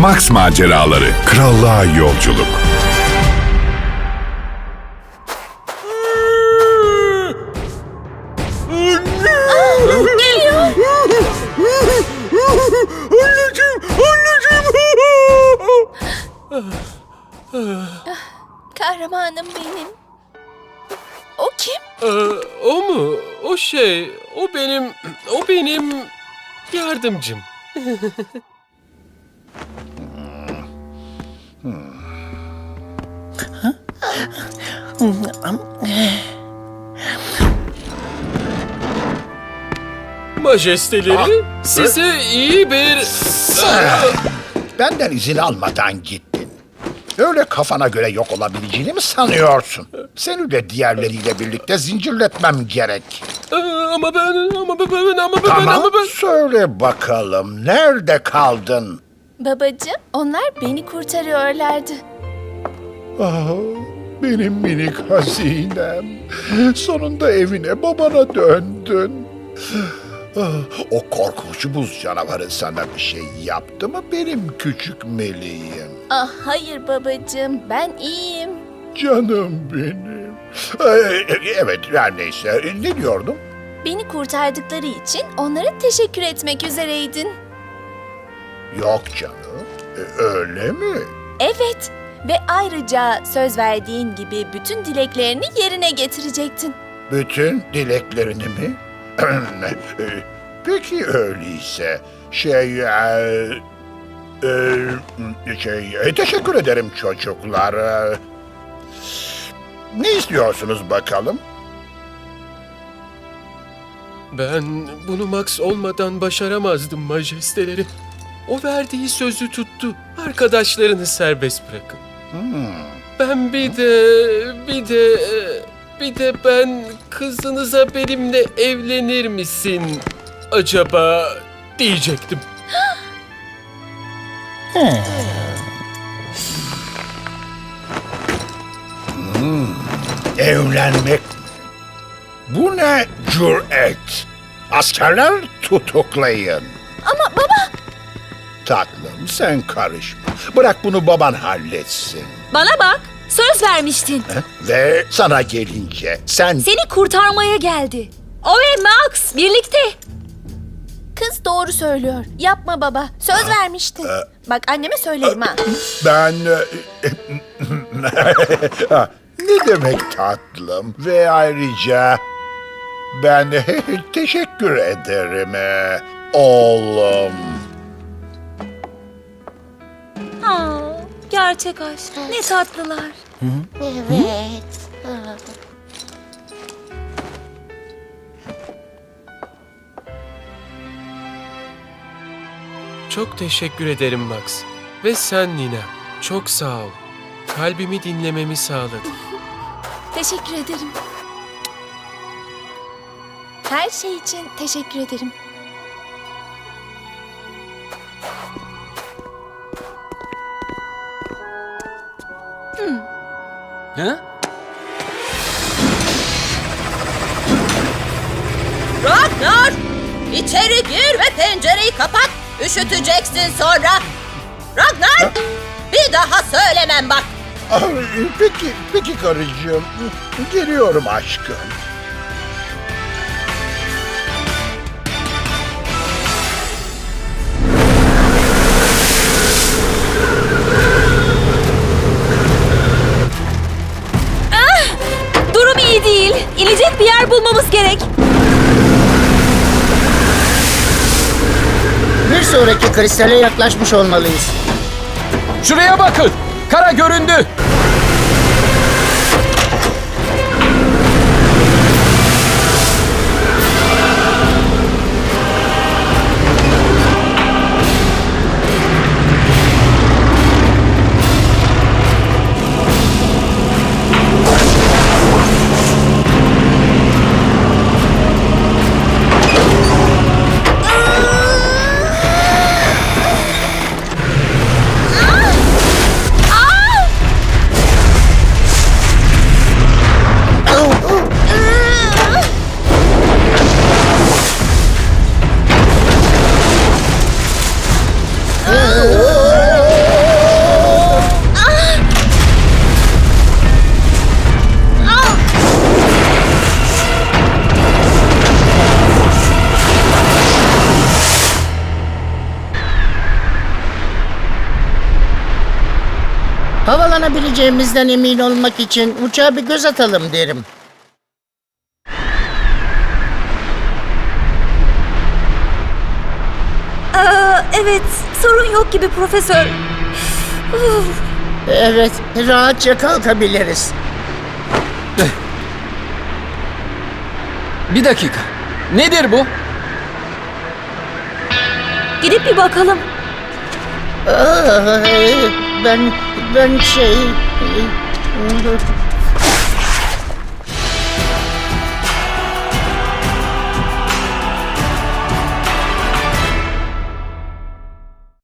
Max Maceraları Krallığa Yolculuk Geliyor. Anneciğim, anneciğim. Kahramanım benim. O kim? Ee, o mu? O şey, o benim, o benim yardımcım. Majesteleri, size iyi bir... Benden izin almadan gittin. Öyle kafana göre yok olabileceğini mi sanıyorsun? Seni de diğerleriyle birlikte zincirletmem gerek. Ee, ama ben, ama ben, ama ben, Tamam, ama ben... söyle bakalım. Nerede kaldın? Babacığım, onlar beni kurtarıyorlardı. Ah, benim minik hazinem. Sonunda evine babana döndün. Ah, O korkunç buz canavarı sana bir şey yaptı mı benim küçük meleğim? Ah hayır babacığım, ben iyiyim. Canım benim. Evet her neyse ne diyordum? Beni kurtardıkları için onlara teşekkür etmek üzereydin. Yok canım. Ee, Öyle mi? Evet ve ayrıca söz verdiğin gibi bütün dileklerini yerine getirecektin. Bütün dileklerini mi? Peki öyleyse şey e, e, şey e, teşekkür ederim çocuklar. Ee, Ne istiyorsunuz bakalım? Ben bunu Max olmadan başaramazdım majesteleri. O verdiği sözü tuttu. Arkadaşlarını serbest bırakın. Hmm. Ben bir de, bir de, bir de ben kızınıza benimle evlenir misin acaba diyecektim. Evlenmek mi? Bu ne cüret? Askerler tutuklayın. Tatlım sen karışma. Bırak bunu baban halletsin. Bana bak, söz vermiştin. Ve sana gelince sen Seni kurtarmaya geldi. O ve Max birlikte. kız doğru söylüyor. Yapma baba, söz vermiştin. Bak anneme söylerim ha. ben Ha, ne demek tatlım ve ayrıca ben teşekkür ederim e, oğlum. Gerçek aşk. Ne tatlılar. Çok teşekkür ederim Max. Ve sen Nina, çok sağ ol. Kalbimi dinlememi sağladın. Teşekkür ederim. Her şey için teşekkür ederim. Ragnar! İçeri gir ve pencereyi kapat. Üşüteceksin sonra. Ragnar! Bir daha söylemem bak. Ah, Peki, peki karıcığım. Geliyorum aşkım. Bir yer bulmamız gerek. Bir sonraki kristale yaklaşmış olmalıyız. Şuraya bakın. Kara göründü. Havalanabileceğimizden emin olmak için uçağa bir göz atalım derim. Aa, evet, sorun yok gibi profesör. Uf, Evet, rahatça kalkabiliriz. Bir dakika. Nedir bu? gidip bir bakalım. Ben, ben şey...